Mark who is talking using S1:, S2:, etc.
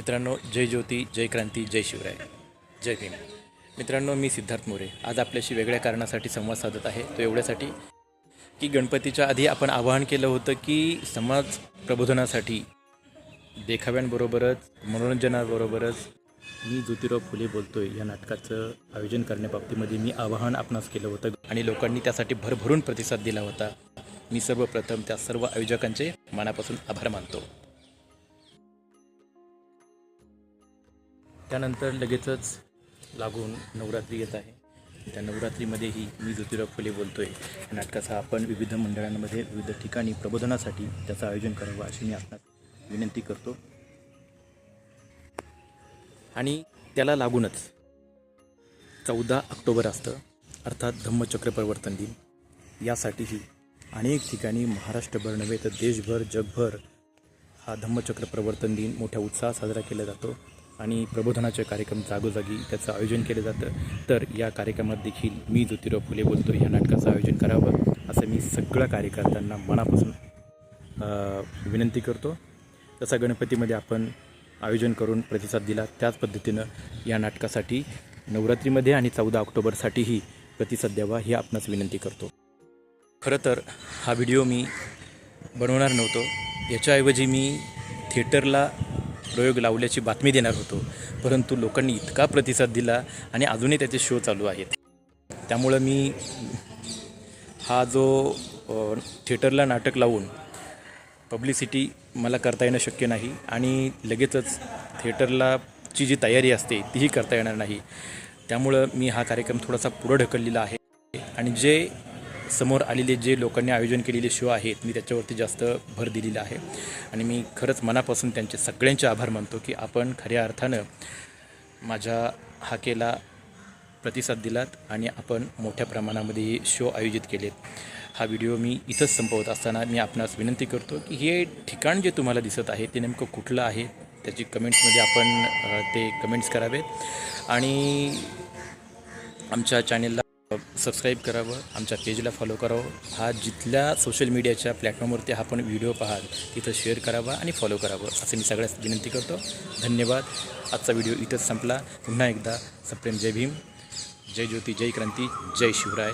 S1: मित्रांनो जय ज्योती जय क्रांती जय शिवराय. जय भीम. मित्रांनो मी सिद्धार्थ मोरे. आज आपल्याशी वेगळ्या कारणासाठी संवाद साधत आहे. तो एवढ्यासाठी की गणपतीच्या आधी आपण आवाहन केलं होतं की समाज प्रबोधनासाठी देखाव्यांबरोबरच मनोरंजनाबरोबरच मी ज्योतिराव फुले बोलतोय. या नाटकाचं आयोजन करण्याबाबतीमध्ये मी आवाहन आपणास केलं होतं आणि लोकांनी त्यासाठी भरभरून प्रतिसाद दिला होता. मी सर्वप्रथम त्या सर्व आयोजकांचे मनापासून आभार मानतो. त्यानंतर लगेचच लागून नवरात्री येत आहे. त्या नवरात्रीमध्येही मी ज्योतिराव फुले बोलतो या नाटकाचा आपण विविध मंडळांमध्ये विविध ठिकाणी प्रबोधनासाठी त्याचं आयोजन करावं अशी मी आपणास विनंती करतो. आणि त्याला लागूनच चौदा ऑक्टोबर असतं अर्थात धम्मचक्र प्रवर्तन दिन. यासाठीही अनेक ठिकाणी महाराष्ट्रभर नव्हे तर देशभर जगभर हा धम्मचक्र प्रवर्तन दिन मोठ्या उत्साहात साजरा केला जातो. आणि प्रबोधनाचे कार्यक्रम जागोजागी त्याचं आयोजन केलं जातं. तर या कार्यक्रमात देखील मी ज्योतिराव फुले बोलतो या नाटकाचं आयोजन करावं असं मी सगळ्या कार्यकर्त्यांना मनापासून विनंती करतो. तसा गणपतीमध्ये आपण आयोजन करून प्रतिसाद दिला. त्याच पद्धतीनं या नाटकासाठी नवरात्रीमध्ये आणि चौदा ऑक्टोबरसाठीही प्रतिसाद द्यावा ही आपणास विनंती करतो. खरं तर हा व्हिडिओ मी बनवणार नव्हतो. याच्याऐवजी मी थिएटरला प्रयोग लावल्याची बातमी देणार होतो. परंतु लोकांनी इतका प्रतिसाद दिला आणि अजूनही त्याचे शो चालू आहेत. त्यामुळं मी हा जो थिएटरला नाटक लावून पब्लिसिटी मला करता येणं शक्य नाही आणि लगेचच थिएटरला ची जी तयारी असते तीही करता येणार नाही. त्यामुळं मी हा कार्यक्रम थोडासा पुढं ढकललेला आहे. आणि जे समोर आलेले जे लोकांनी आयोजन केलेले शो आहेत मी त्याच्यावरती जास्त भर दिलेला आहे. आणि मी खरंच मनापासून त्यांचे सगळ्यांचे आभार मानतो की आपण खऱ्या अर्थानं माझ्या हाकेला प्रतिसाद दिलात आणि आपण मोठ्या प्रमाणामध्ये शो आयोजित केलेत. हा व्हिडिओ मी इथंच संपवत असताना मी आपणास विनंती करतो की हे ठिकाण जे तुम्हाला दिसत आहे ते नेमकं कुठलं आहे त्याची कमेंट्समध्ये आपण ते कमेंट्स करावेत. आणि आमच्या चॅनेलला सबस्क्राईब करावं आमच्या पेजला फॉलो करावं. हा जिथल्या सोशल मीडियाच्या प्लॅटफॉर्मवरती हा आपण व्हिडिओ पाहाल तिथं शेअर करावा आणि फॉलो करावं असं मी सगळ्यास विनंती करतो. धन्यवाद. आजचा व्हिडिओ इथंच संपला. पुन्हा एकदा सप्रेम जय भीम. जय ज्योती जय क्रांती जय शिवराय.